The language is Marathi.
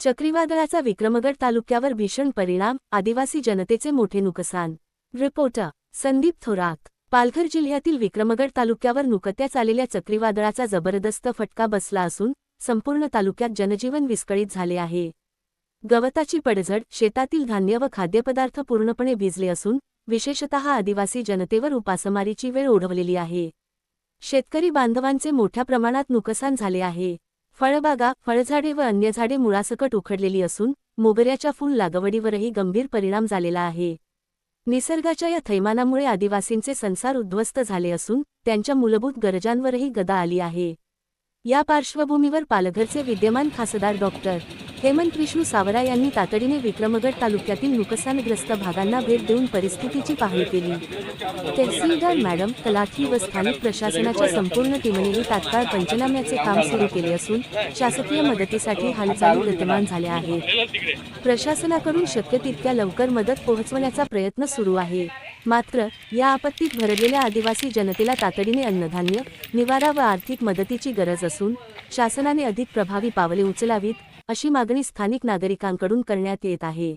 चक्रीवादळाचा विक्रमगड तालुक्यावर भीषण परिणाम आदिवासी जनतेचे मोठे नुकसान. रिपोर्टर संदीप थोरात. पालघर जिल्ह्यातील विक्रमगड तालुक्यावर नुकत्याच आलेल्या चक्रीवादळाचा जबरदस्त फटका बसला असून संपूर्ण तालुक्यात जनजीवन विस्कळीत झाले आहे. गवताची पडझड शेतातील धान्य व खाद्यपदार्थ पूर्णपणे भिजले असून विशेषतः आदिवासी जनतेवर उपासमारीची वेळ ओढवलेली आहे. शेतकरी बांधवांचे मोठ्या प्रमाणात नुकसान झाले आहे. फळबागा फळझाडे व अन्य झाडे मुळासकट उखडलेली असून मोगऱ्याच्या फूल लागवडीवरही गंभीर परिणाम झालेला आहे. निसर्गाच्या या थैमानामुळे आदिवासींचे संसार उद्ध्वस्त झाले असून त्यांच्या मूलभूत गरजांवरही गदा आली आहे. या पार्श्वभूमीवर पालघरचे विद्यमान खासदार डॉक्टर. हेमंत विष्णू सावरा यांनी तातडीने विक्रमगड तालुक्यातील नुकसानग्रस्त भागांना भेट देऊन परिस्थितीची पाहणी केली. तहसीलदार मॅडम तलाठी व स्थानिक प्रशासनाच्या संपूर्ण टीमनेही तात्काळ पंचनाम्याचे काम सुरू केले असून शासकीय मदतीसाठी हालचाली गतिमान झाल्या आहेत. प्रशासनाकडून शक्य तितक्या लवकर मदत पोहोचवण्याचा प्रयत्न सुरू आहे. मात्र या आपत्तीत भरलेल्या आदिवासी जनतेला तातडीने अन्नधान्य निवारा व आर्थिक मदतीची गरज असून शासनाने अधिक प्रभावी पावले उचलावीत अशी मागणी स्थानिक नागरिकांकडून करण्यात येत आहे.